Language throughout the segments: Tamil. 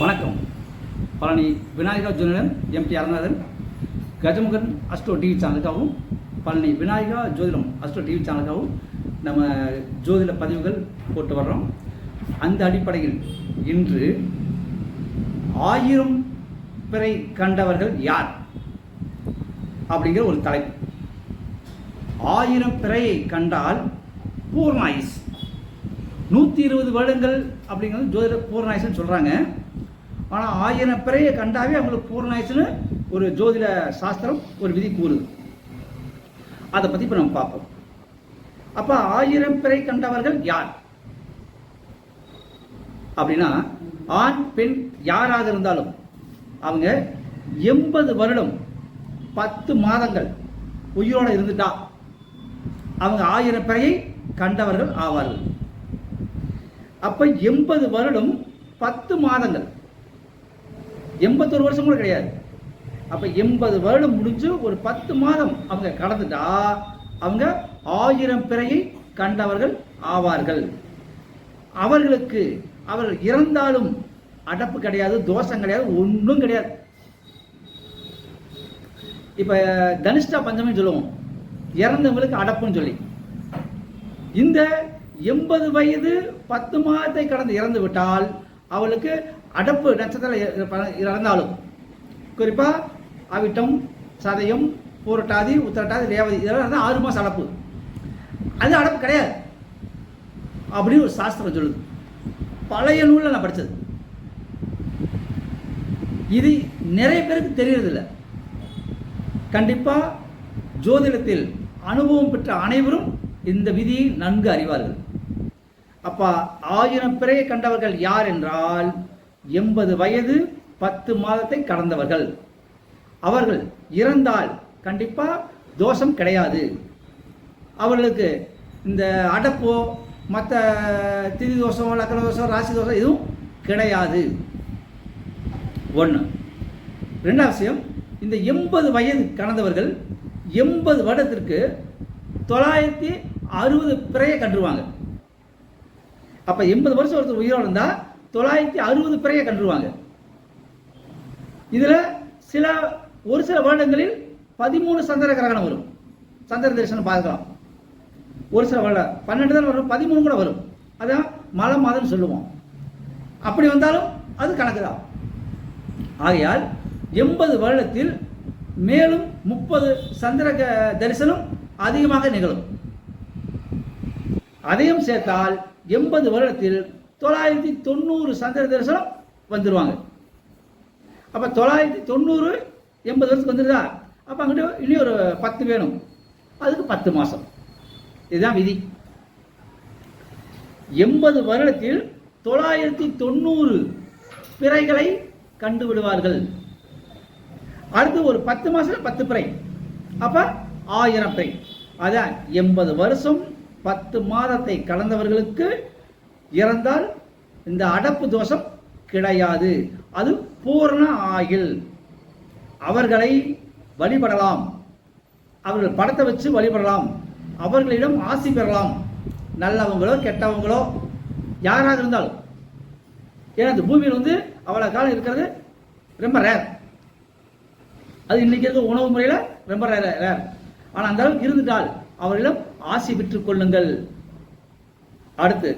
வணக்கம். Palani Vinayaka ஜோதிடன் MD Arunathan Gajamugan Astro TV சேனலுக்காகவும் Palani Vinayaka ஜோதிடம் அஸ்ட்ரோ டிவி சேனலுக்காகவும் நம்ம ஜோதிட பதிவுகள் போட்டு வர்றோம். அந்த அடிப்படையில் இன்று ஆயிரம் பிறை கண்டவர்கள் யார்? அப்படிங்கிற ஒரு தலைப்பு. ஆயிரம் பிறையை கண்டால் பூர்ணாயுஸ் நூற்றி இருபது வருடங்கள் அப்படிங்கிறது ஜோதிட பூர்ணாயுசுன்னு சொல்கிறாங்க ஆனால் ஆயிரம் பிறையை கண்டாவே அவங்களுக்கு பூர்ணாயுசுன்னு ஒரு ஜோதிட சாஸ்திரம் ஒரு விதி கூறுது. அதை பற்றி இப்போ நம்ம பார்ப்போம். அப்போ ஆயிரம் பிறை கண்டவர்கள் யார்? அப்படின்னா ஆண் பெண் யாராக இருந்தாலும் அவங்க எண்பது வருடம் பத்து மாதங்கள் உயிரோடு இருந்துட்டா அவங்க ஆயிரம் பிறையை கண்டவர்கள் ஆவார்கள். அப்போ எண்பது வருடம் பத்து மாதங்கள் எண்பத்தொரு வருஷம் கூட கிடையாது. அப்போ எண்பது வருடம் முடிஞ்சு ஒரு பத்து மாதம் அவங்க கடந்துட்டா அவங்க ஆயிரம் பிறையை கண்டவர்கள் ஆவார்கள். அவர்களுக்கு அவர்கள் இறந்தாலும் அடப்பு கிடையாது தோஷம் கிடையாது ஒன்றும் கிடையாது. இப்போ தனிஷ்டா பஞ்சமின்னு சொல்லுவோம். இறந்தவங்களுக்கு அடப்புன்னு சொல்லி. இந்த எண்பது வயது பத்து மாதத்தை கடந்து இறந்து விட்டால் அவளுக்கு அடப்பு நட்சத்திரம் இறந்தாலும். குறிப்பா அவிட்டம் சதயம் பூரட்டாதி உத்தரட்டாதி ரேவதி இதெல்லாம் தான் ஆறு மாதம் அடப்பு. அது அடப்பு கிடையாது. அப்படின்னு ஒரு சாஸ்திரம் சொல்லுது. பழைய நூலில் நான் படித்தது இது நிறைய பேருக்கு தெரியறதில்ல. கண்டிப்பாக ஜோதிடத்தில் அனுபவம் பெற்ற அனைவரும் இந்த விதியை நன்கு அறிவார்கள். அப்பா ஆயிரம் பிறையை கண்டவர்கள் யார் என்றால் எண்பது வயது பத்து மாதத்தை கடந்தவர்கள். அவர்கள் இறந்தால் கண்டிப்பா தோஷம் கிடையாது. அவர்களுக்கு இந்த அடப்போ மற்ற திதி தோஷம் லக்கண தோஷம் ராசி தோஷம் எதுவும் கிடையாது. ஒன்று ரெண்டாவது விஷயம் இந்த எண்பது வயது கடந்தவர்கள் எண்பது வருடத்திற்கு தொள்ளாயிரத்தி அறுபது பிறையை கண்டுருவாங்க அப்போ எண்பது வருஷம் ஒருத்தர் உயிரோடு இருந்தால் தொள்ளாயிரத்தி அறுபது பிறையை கண்டுருவாங்க இதில் சில ஒரு சில வருடங்களில் பதிமூணு சந்திர கிரகணம் வரும். சந்திர தரிசனம் பார்க்கலாம். ஒரு சில வருடம் பன்னெண்டு தான் வரும் பதிமூணு கூட வரும். அதான் மலை மாதம்னு சொல்லுவோம். அப்படி வந்தாலும் அது கணக்கு தான். ஆகையால் எண்பது வருடத்தில் மேலும் முப்பது சந்திர க- தரிசனம் அதிகமாக நிகழும். அதையும் சேர்த்தால் எண்பது வருடத்தில் தொள்ளாயிரத்தி தொண்ணூறு சந்திர தரிசனம் வந்துடுவாங்க அப்போ தொள்ளாயிரத்தி தொண்ணூறு எண்பது வருஷத்துக்கு வந்துடுதா அப்போ அங்கிட்ட இன்னும் ஒரு பத்து வேணும். அதுக்கு பத்து மாதம் இதுதான் விதி. எண்பது வருடத்தில் தொள்ளாயிரத்தி தொண்ணூறு பிறைகளை கண்டு விடுவார்கள். அடுத்து ஒரு பத்து மாசம் பத்து பிறை. அப்ப ஆயிரம் பிறை. அதான் எண்பது வருஷம் பத்து மாதத்தை கடந்தவர்களுக்கு இறந்தால் இந்த அடப்பு தோஷம் கிடையாது. அது பூர்ண ஆயில் அவர்களை வழிபடலாம். அவர்கள் படத்தை வச்சு வழிபடலாம். அவர்களிடம் ஆசி பெறலாம். நல்லவங்களோ கெட்டவங்களோ யாராக இருந்தாலும். ஏன்னா இந்த பூமியில் வந்து அவ்வளோ காலம் இருக்கிறது ரொம்ப ரேர் அது இன்னைக்கு இருக்க உணவு முறையில் ரொம்ப ரேர் ரேர் ஆனால் அந்த அளவுக்கு இருந்துட்டால் அவர்களிடம் ஆசி பெற்றுக் கொள்ளுங்கள். அடுத்து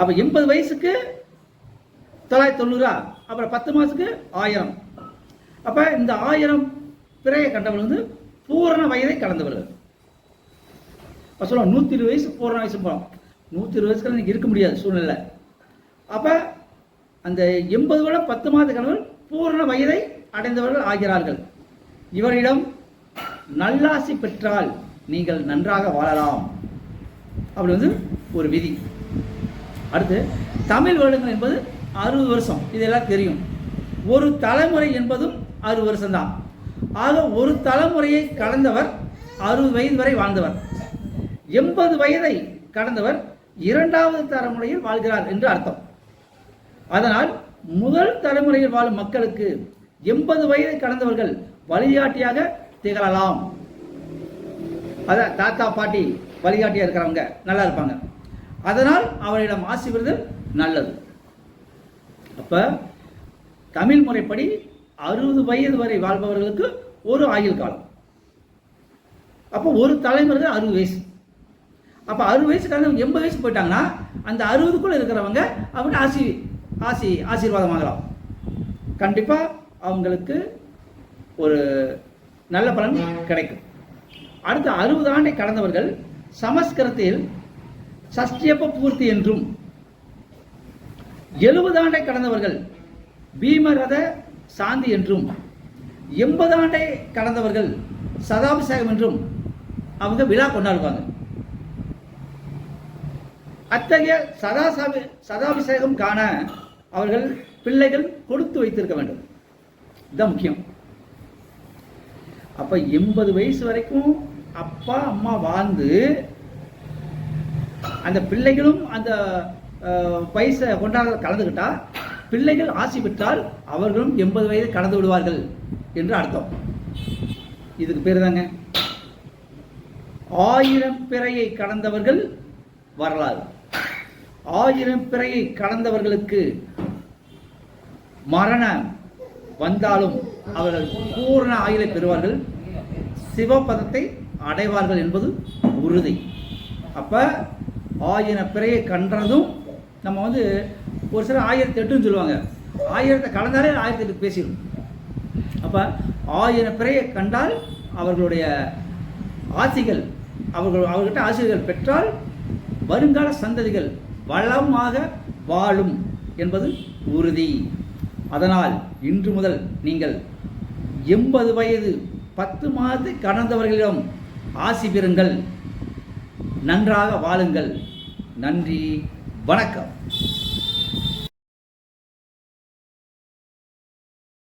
அப்ப எண்பது வயசுக்கு தொள்ளாயிரத்தி தொண்ணூறா? அப்புறம் பத்து மாசத்துக்கு ஆயிரம். அப்ப இந்த ஆயிரம் பிறையை கண்டவர்கள் வந்து பூரண வயதை கடந்தவர்கள் அப்ப சொல்லுவோம் நூத்தி இருபது வயசு பூரண வயசு போகிறோம் நூத்தி இருபது வயசுக்கு எனக்கு இருக்க முடியாது சூழ்நிலை. அப்ப அந்த எண்பது வருடம் பத்து மாத கணவர் பூரண வயதை அடைந்தவர்கள் ஆகிறார்கள். இவரிடம் நல்லாசி பெற்றால் நீங்கள் நன்றாக வாழலாம். அப்படி வந்து ஒரு விதி. அடுத்து தமிழ் வருடங்கள் என்பது அறுபது வருஷம். இதெல்லாம் தெரியும். ஒரு தலைமுறை என்பதும் அறுபது வருஷம்தான். ஆக ஒரு தலைமுறையை கடந்தவர் அறுபது வயது வரை வாழ்ந்தவர். எண்பது வயதை கடந்தவர் இரண்டாவது தலைமுறையில் வாழ்கிறார் என்று அர்த்தம். அதனால் முதல் தலைமுறையில் வாழும் மக்களுக்கு எண்பது வயதை கடந்தவர்கள் வழிகாட்டியாக திகழலாம். அதான் தாத்தா பாட்டி வழிகாட்டியா இருக்கிறவங்க நல்லா இருப்பாங்க. அதனால் அவரிடம் ஆசி பெறுதல் நல்லது. அப்போ தமிழ் முறைப்படி அறுபது வயது வரை வாழ்பவர்களுக்கு ஒரு ஆயுள் காலம். அப்போ ஒரு தலைமுறைக்கு அறுபது வயசு. அப்போ அறுபது வயசுக்காரங்க எண்பது வயசு போயிட்டாங்கன்னா அந்த அறுபதுக்குள்ளே இருக்கிறவங்க அவங்க ஆசி ஆசி ஆசீர்வாதம் வாங்கலாம். கண்டிப்பாக அவங்களுக்கு ஒரு நல்ல பலன் கிடைக்கும். அடுத்து அறுபது ஆண்டை கடந்தவர்கள் சமஸ்கிருதத்தில் சஷ்டியப்ப பூர்த்தி என்றும் எழுபது ஆண்டை கடந்தவர்கள் பீமரத சாந்தி என்றும் எண்பது ஆண்டை கடந்தவர்கள் சதாபிஷேகம் என்றும் அவங்க விழா கொண்டாடுவாங்க. அத்தகைய சதாசாபி சதாபிஷேகம் காண அவர்கள் பிள்ளைகள் கொடுத்து வைத்திருக்க வேண்டும். இதுதான் முக்கியம். அப்ப எண்பது வயசு வரைக்கும் அப்பா அம்மா வாழ்ந்து அந்த பிள்ளைகளும் அந்த அஹ், வயசை கொண்டாட கலந்துக்கிட்டா பிள்ளைகள் ஆசி பெற்றால் அவர்களும் எண்பது வயது கடந்து விடுவார்கள் என்று அர்த்தம். இதுக்கு பேர் தாங்க ஆயிரம் பிறையை கடந்தவர்கள் வரலாறு. ஆயிரம் பிறையை கடந்தவர்களுக்கு மரணம் வந்தாலும் அவர்கள் பூரண ஆயுளை பெறுவார்கள். சிவபதத்தை அடைவார்கள் என்பது உறுதி. அப்ப ஆயின பிறையை கன்றதும் நம்ம வந்து ஒரு சில ஆயிரத்தி எட்டுன்னு சொல்லுவாங்க. ஆயிரத்தை கலந்தாலே ஆயிரத்தி எட்டு பேசிடும் அப்போ ஆயிரம் பிறையை கண்டால் அவர்களுடைய ஆசிகள் அவர்கள் அவர்கிட்ட ஆசிரியர்கள் பெற்றால் வருங்கால சந்ததிகள் வளமாக வாழும் என்பது உறுதி. அதனால் இன்று முதல் நீங்கள் எண்பது வயது பத்து மாதத்தை கடந்தவர்களிடம் ஆசி பெறுங்கள். நன்றாக வாழுங்கள். நன்றி. வணக்கம்.